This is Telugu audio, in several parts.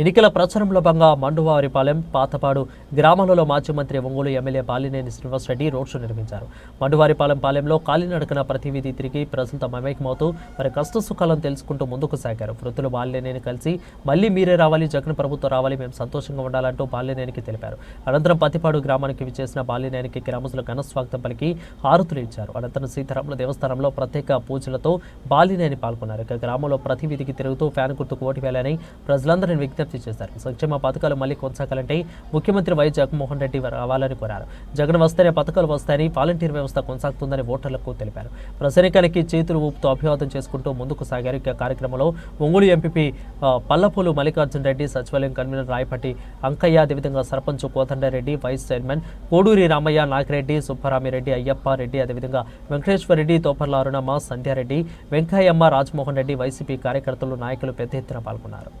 ఎన్నికల ప్రచారంలో భాగంగా మండువారిపాలెం పాతపాడు గ్రామాలలో మాజీ మంత్రి Ongole MLA Balineni Srinivasa Reddy road show నిర్వహించారు మండువారిపాలెం పాలెంలో కాలినడకన ప్రతి వీధి తిరిగి ప్రజలతో మమేకమవుతూ వారి కష్ట సుఖాలను తెలుసుకుంటూ ముందుకు సాగారు. వృద్ధులు బాలినేని కలిసి మళ్ళీ మీరే రావాలి జగన్ ప్రభుత్వం రావాలి మేము సంతోషంగా ఉండాలంటూ బాలినేనికి తెలిపారు. అనంతరం పతిపాడు గ్రామానికి విచ్చేసిన బాలినేనికి గ్రామస్తులు ఘన స్వాగతం పలికి హారతులు ఇచ్చారు. అనంతరం సీతారాముల దేవస్థానంలో ప్రత్యేక పూజలతో బాలినేని పాల్గొన్నారు. ఇక గ్రామంలో ప్రతి వీధికి తిరుగుతూ ఫ్యాన్ గుర్తుకు ఓటు వేయాలని ప్రజలందరినీ విజ్ఞప్తి చేశారు. సంక్షేమ పథకాలు మళ్ళీ కొనసాగాలంటే ముఖ్యమంత్రి వై జగన్మోహన్ రెడ్డి రావాలని కోరారు. జగన్ వస్తేనే పథకాలు వస్తాయని వాలంటీర్ వ్యవస్థ కొనసాగుతుందని ఓటర్లకు తెలిపారు. ప్రసరికానికి చేతులు ఊపుతూ అభివాదం చేసుకుంటూ ముందుకు సాగారు. కార్యక్రమంలో ఒంగోలు ఎంపీ పల్లపూలు మల్లికార్జున రెడ్డి సచివాలయం కన్వీనర్ రాయపట్టి అంకయ్య అదేవిధంగా సర్పంచ్ కోదండరెడ్డి వైస్ చైర్మన్ కోడూరి రామయ్య నాగిరెడ్డి సుబ్బరామిరెడ్డి అయ్యప్ప రెడ్డి అదేవిధంగా వెంకటేశ్వర రెడ్డి తోపర్ల అరుణమ్మ సంధ్యారెడ్డి వెంకయ్యమ్మ రాజమోహన్ రెడ్డి వైసీపీ కార్యకర్తలు నాయకులు పెద్ద ఎత్తున పాల్గొన్నారు.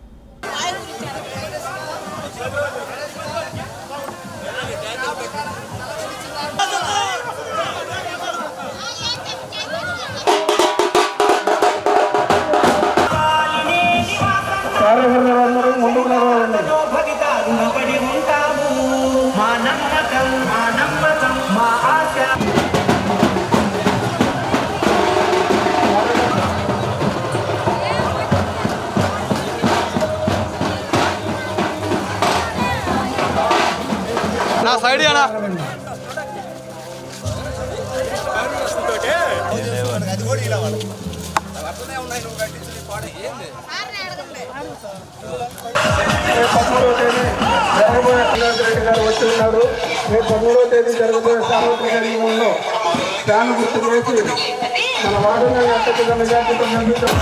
కార్యకర్తలందరూ ముందుకు నడవాలండి మా నమ్మకం మా నమ్మకం మా నా సైడ్ అనా రేపు పదమూడవ తేదీ జరగబోయే శ్రీనాథ్ రెడ్డి గారు వచ్చి ఉన్నారు రేపు పదమూడవ తేదీ జరగబోయే సార్వత్రిక నియమంలో. ఫ్యాన్ గుర్తు వేసి మన వార్డులో అత్యధిక మెజార్టీతో నిర్మించారు